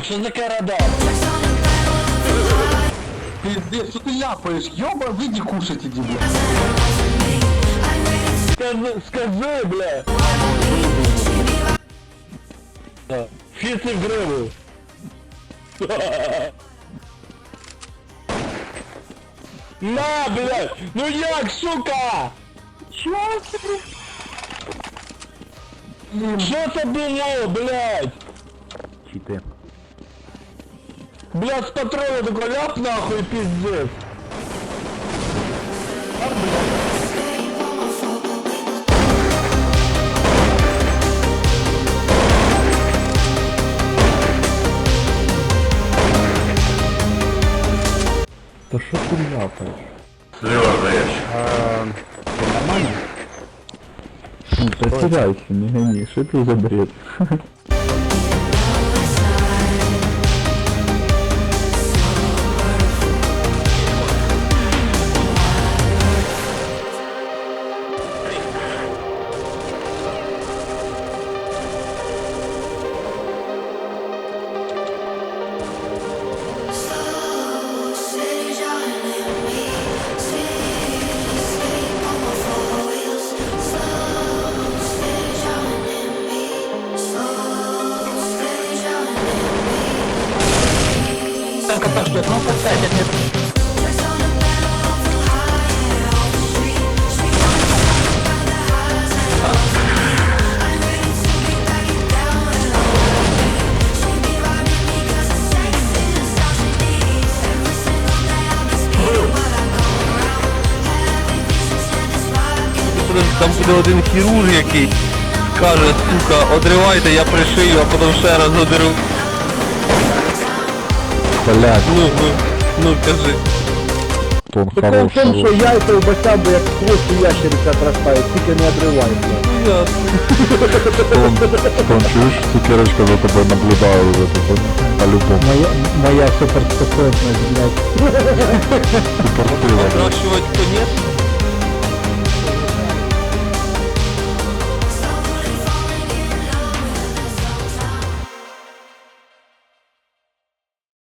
А що таке радар? Пиздец, что ты ляпаешь? Ёба, выйди кушать иди, блядь. Скажи, скажи, бля. Да. Фіси в гриву. На, блядь! Ну як, сука? Що це, блядь? Що це було, блядь? Читы. Блядь, з патрона такой ляп нахуй, пиздец. Да что ты ляпаешь? Сльозаєш. Нормально? Ну, потеряйся, не гони, что это за бред? Там буде один хірург який каже, сука, одривайте, я пришию, а потім ще раз одеру. Блядь, Ну, ну, ну кажи. тон Прикол в хороший. тому, що яйця у басяби як хвост у ящериця отрастають, тільки не обривається. Ну ясно. Тон, тон, чуешь, цукерочка за тобой наблюдаю уже, ты понял? По-любому. Моя, моя суперспособність, блядь. Суперсила, да. Отращувати конець.